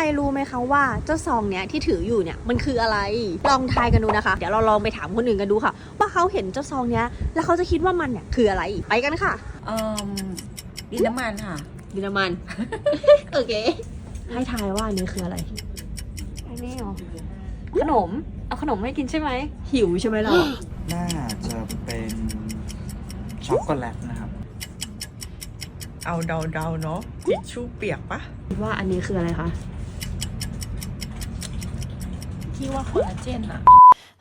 รรู้ไหมคะว่าเจ้าซองเนี้ยที่ถืออยู่เนี่ยมันคืออะไร ลองทายกันดูนะคะ เดี๋ยวเราลองไปถามคนอื่นกันดูค่ะ ว่าเขาเห็นเจ้าซองเนี้ยแล้วเขาจะคิดว่ามันเนี่ยคืออะไรไปกันค่ะเอ่อดินน้ำมันค่ะดินน้ำมัน โอเค ให้ทายว่าอันนี้คืออะไรอันนี้เหรอขนม เอาขนมให้กินใช่ไหมหิวใช่ไหมเรา น่าจะเป็นช็อกโกแลตนะครับ เอาเดาๆเนาะทิชชู่เปียกปะคิดว่าอันนี้คืออะไรคะ ที่ว่าคอลลาเจนอะ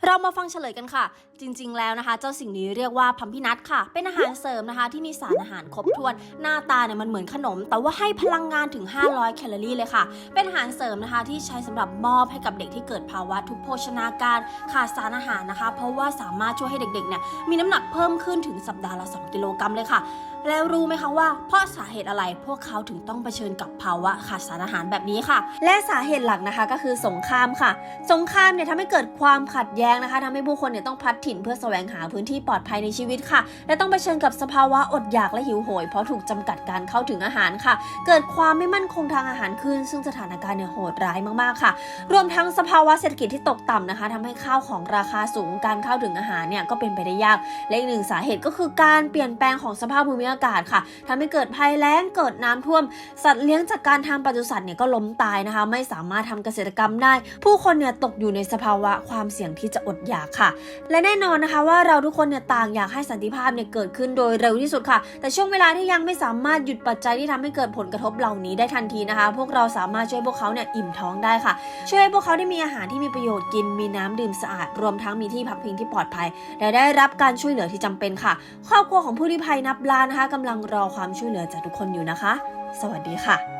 เรามาฟังเฉลยกันค่ะ จริง ๆ แล้วนะคะ เจ้าสิ่งนี้เรียกว่าพัมพินัทค่ะ เป็นอาหารเสริมนะคะ ที่มีสารอาหารครบถ้วน หน้าตาเนี่ยมันเหมือนขนม แต่ว่าให้พลังงานถึง 500 แคลอรี่เลยค่ะ เป็นอาหารเสริมนะคะ ที่ใช้สำหรับมอบให้กับเด็กที่เกิดภาวะทุพโภชนาการขาดสารอาหารนะคะ เพราะว่าสามารถช่วยให้เด็กๆเนี่ยมีน้ำหนักเพิ่มขึ้นถึงสัปดาห์ละ 2 กิโลกรัมเลยค่ะ แล้วรู้ไหมคะว่าเพราะสาเหตุอะไรพวกเขาถึงต้องเผชิญกับภาวะขาดสารอาหารแบบนี้ค่ะ และสาเหตุหลักนะคะก็คือสงครามค่ะ สงครามเนี่ยทำให้เกิดความขัดแย้งนะคะทำให้ผู้คนเนี่ยต้องพัดถิ่นเพื่อแสวงหาพื้นที่ปลอดภัยในชีวิตค่ะ และต้องเผชิญกับสภาวะอดอยากและหิวโหย เพราะถูกจำกัดการเข้าถึงอาหารค่ะ เกิดความไม่มั่นคงทางอาหารขึ้น ซึ่งสถานการณ์เนี่ยโหดร้ายมากๆค่ะ รวมทั้งสภาวะเศรษฐกิจที่ตกต่ำนะคะทำให้ข้าวของราคาสูงการเข้าถึงอาหารเนี่ยก็เป็นไปได้ยากและอีกหนึ่งสาเหตุก็คือการเปลี่ยนแปลงของสภาพภูมิอากาศค่ะทำให้เกิดภัยแล้งเกิดน้ำท่วม สัตว์เลี้ยงจากการทำปศุสัตว์เนี่ยก็ล้มตายนะคะ ไม่สามารถทำเกษตรกรรมได้ ผู้คนเนี่ยตกอยู่ในสภาวะความเสี่ยงที่จะอดอยากค่ะ และแน่นอนนะคะว่าเราทุกคนเนี่ยต่างอยากให้สันติภาพเนี่ยเกิดขึ้นโดยเร็วที่สุดค่ะ แต่ช่วงเวลาที่ยังไม่สามารถหยุดปัจจัยที่ทำให้เกิดผลกระทบเหล่านี้ได้ทันทีนะคะ พวกเราสามารถช่วยพวกเขาเนี่ยอิ่มท้องได้ค่ะ ช่วยให้พวกเขาได้มีอาหารที่มีประโยชน์กิน มีน้ำดื่มสะอาด รวมทั้งมีที่พักพิงที่ปลอดภัย และได้รับการช่วยเหลือที่จำเป็นค่ะ ครอบครัวของผู้ลี้ภัยนับล้านนะคะกำลังรอความช่วยเหลือจากทุกคนอยู่นะคะ สวัสดีค่ะ